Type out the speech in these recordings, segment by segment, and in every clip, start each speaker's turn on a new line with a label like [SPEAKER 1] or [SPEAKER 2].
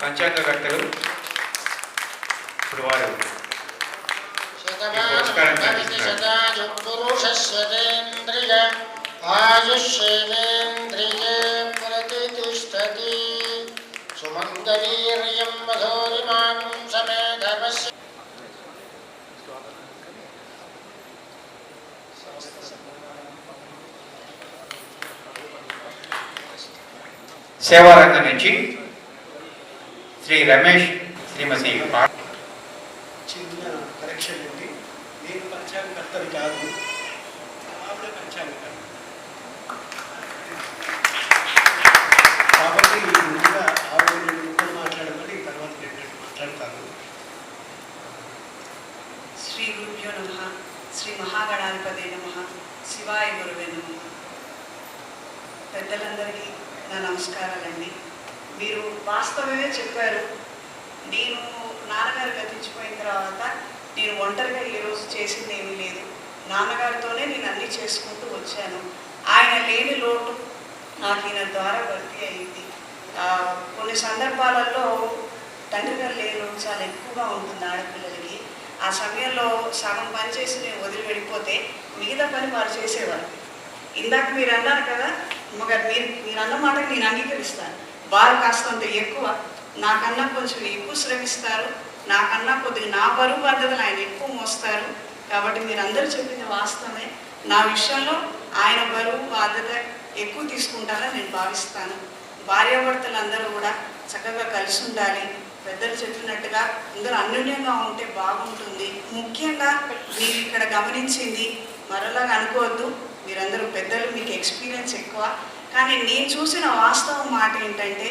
[SPEAKER 1] పంచాంగకర్తలు ఇప్పుడు వారు.
[SPEAKER 2] పురుషస్యేంద్రియ ఆయుష్యేంద్రియే ప్రతిష్టతి సుమంగళీర్యం మధోరిమాం సమేధమస్య
[SPEAKER 1] సేవారంగం నుంచి శ్రీ రమేష్ శ్రీమతి
[SPEAKER 3] చిన్న కరెక్షన్ ఉంది నేను పంచాంగకర్తని కాదు. ఆవిడ పంచాంగకర్త కాబట్టి ముందుగా ఆవిడ రెండు ముక్కలు మాట్లాడమని తర్వాత నేను మాట్లాడతాను.
[SPEAKER 4] శ్రీ గురుభ్యో నమ శ్రీ మహాగణాధిపతి నమ శివాయ గురువే నమ. పెద్దలందరికీ నా నమస్కారాలండి. మీరు వాస్తవమే చెప్పారు. నేను నాన్నగారు గతించిపోయిన తర్వాత నేను ఒంటరిగా ఈ రోజు చేసింది ఏమీ లేదు. నాన్నగారితోనే నేను అన్నీ చేసుకుంటూ వచ్చాను. ఆయన లేని లోటు నాకు ఈయన ద్వారా భర్తీ అయింది. కొన్ని సందర్భాలలో తండ్రి గారు లేని లోటు చాలా ఎక్కువగా ఉంటుంది ఆడపిల్లలకి. ఆ సమయంలో సగం పని చేసి నేను వదిలి వెళ్ళిపోతే మిగతా పని వారు చేసేవారు. ఇందాక మీరు అన్నారు కదా అమ్మగారు మీరు మీరు అన్న నేను అంగీకరిస్తాను. వారు కాస్తంత ఎక్కువ. నాకన్నా కొంచెం ఎక్కువ శ్రమిస్తారు. నాకన్నా కొద్దిగా నా బరువు బాధ్యతలు ఆయన ఎక్కువ మోస్తారు. కాబట్టి మీరు అందరూ చెప్పింది వాస్తవమే. నా విషయంలో ఆయన బరువు బాధ్యత ఎక్కువ తీసుకుంటారని నేను భావిస్తాను. భార్యాభర్తలు అందరూ కూడా చక్కగా కలిసి ఉండాలి. పెద్దలు చెప్పినట్టుగా అందరూ అన్యోన్యంగా ఉంటే బాగుంటుంది. ముఖ్యంగా మీరు ఇక్కడ గమనించింది మరోలాగా అనుకోవద్దు. మీరందరూ పెద్దలు మీకు ఎక్స్పీరియన్స్ ఎక్కువ. కానీ నేను చూసిన వాస్తవం మాట ఏంటంటే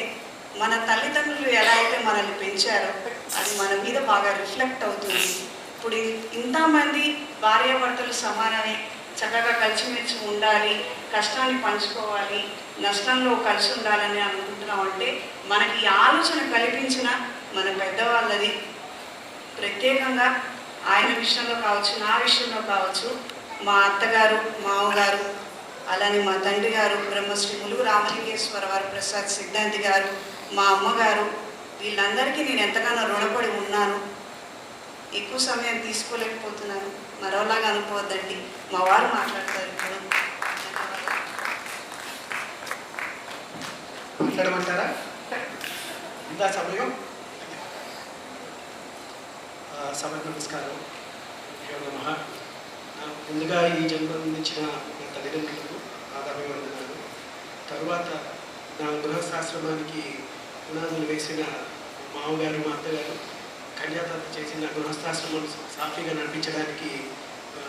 [SPEAKER 4] మన తల్లిదండ్రులు ఎలా అయితే మనల్ని పెంచారో అది మన మీద బాగా రిఫ్లెక్ట్ అవుతుంది. ఇప్పుడు ఇంతమంది భార్యాభర్తలు సమానమే చక్కగా కలిసిమెలిసి ఉండాలి కష్టాన్ని పంచుకోవాలి నష్టంలో కలిసి ఉండాలని అనుకుంటున్నాం అంటే మనకి ఈ ఆలోచన కల్పించిన మన పెద్దవాళ్ళది. ప్రత్యేకంగా ఆయన విషయంలో కావచ్చు నా విషయంలో కావచ్చు మా అత్తగారు మామగారు అలానే మా తండ్రి గారు బ్రహ్మశ్రీ ములుగు రామలింగేశ్వర వారు ప్రసాద్ సిద్ధాంతి గారు మా అమ్మగారు వీళ్ళందరికీ నేను ఎంతగానో రుణపడి ఉన్నాను. ఎక్కువ సమయం తీసుకోలేకపోతున్నాను. మరోలాగా అనుకోవద్దండి. మా వారు మాట్లాడతారు. ఇప్పుడు
[SPEAKER 3] మాట్లాడమంటారా? ఇందా సమయం? సమయం నమస్కారం. నమ ముందుగా ఈ జన్మందించిన నా తల్లిదండ్రులకు ఆదరవందనాలు తరువాత నా గృహస్థాశ్రమానికి పునాదులు వేసిన మామగారు మా అత్తగారు కన్యాదాత చేసిన గృహస్థాశ్రమం సాఫీగా నడిపించడానికి ఆ,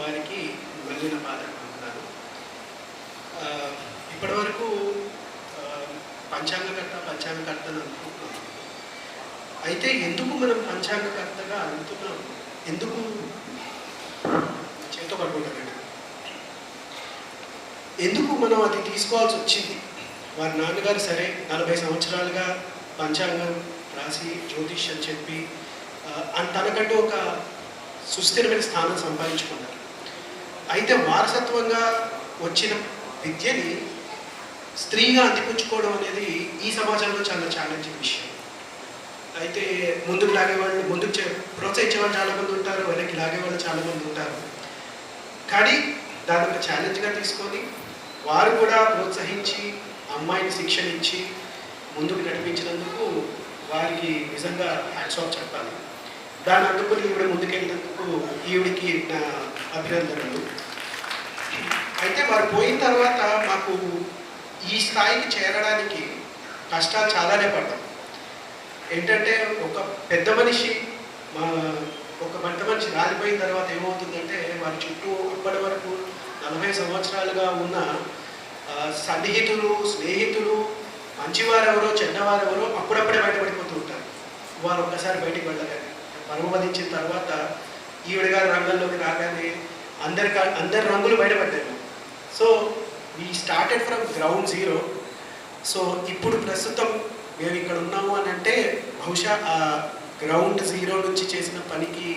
[SPEAKER 3] వారికి మళ్ళీ నా బాధపడుతున్నాను ఇప్పటి వరకు పంచాంగకర్త పంచాంగకర్త అని అనుకుంటున్నాం అయితే ఎందుకు మనం పంచాంగకర్తగా అనుకున్నాం ఎందుకు చేతో ఎందుకు మనం అది తీసుకోవాల్సి వచ్చింది? వారి నాన్నగారు సరే నలభై సంవత్సరాలుగా పంచాంగం రాసి జ్యోతిష్యం చెప్పి అని తనకంటూ ఒక సుస్థిరమైన స్థానం సంపాదించుకున్నారు. అయితే వారసత్వంగా వచ్చిన విద్యని స్త్రీగా అందిపుచ్చుకోవడం అనేది ఈ సమాజంలో చాలా ఛాలెంజింగ్ విషయం. అయితే ముందుకు లాగే వాళ్ళు ముందుకు ప్రోత్సహించే వాళ్ళు చాలా మంది ఉంటారు వెనక్కి లాగే వాళ్ళు చాలా మంది ఉంటారు. కానీ దాన్ని ఒక ఛాలెంజ్గా తీసుకొని వారు కూడా ప్రోత్సహించి అమ్మాయిని శిక్షణ ఇచ్చి ముందుకు నడిపించినందుకు వారికి నిజంగా హ్యాట్స్ ఆఫ్ చెప్పాలి. దాన్ని అందుకుని ఈవిడ ముందుకెళ్ళినందుకు ఈవిడికి నా అభినందనలు. అయితే వారు పోయిన తర్వాత మాకు ఈ స్థాయికి చేరడానికి కష్టాలు చాలానే పడ్డాం ఏంటంటే ఒక పెద్ద మనిషి మా ఒక మంట మనిషి రాలిపోయిన తర్వాత ఏమవుతుందంటే వారి చుట్టూ అప్పటి వరకు నలభై సంవత్సరాలుగా ఉన్న సన్నిహితులు స్నేహితులు మంచివారెవరో చెడ్డవారెవరో అప్పుడప్పుడే బయటపడిపోతూ ఉంటారు. వారు ఒక్కసారి బయటికి వెళ్ళగానే. పరమపదించిన తర్వాత ఈవిడ గారి రంగంలోకి రాగానే అందరి అందరి రంగులు బయటపడ్డారు so we started from ground zero so ఇప్పుడు ప్రస్తుతం మేము ఇక్కడ ఉన్నాము అని అంటే బహుశా గ్రౌండ్ జీరో నుంచి చేసిన పనికి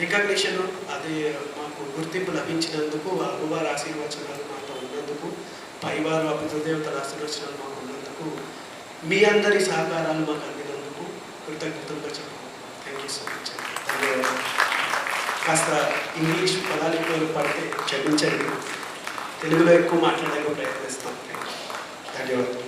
[SPEAKER 3] రికగ్నిషన్ అది మాకు గుర్తింపు లభించినందుకు అమ్మవారి ఆశీర్వచనాలు మాతో ఉన్నందుకు పైవారు అభివృదేవతల ఆశీర్వచనాలు మాకు ఉన్నందుకు మీ అందరి సహకారాలు మాకు అందినందుకు కృతజ్ఞతలుగా చెప్పాలి థ్యాంక్ యూ సో మచ్ కాస్త ఇంగ్లీష్ పదాలు ఎక్కువ పడితే క్షమించండి. తెలుగులో ఎక్కువ మాట్లాడడానికి ప్రయత్నిస్తాం. ధన్యవాదాలు.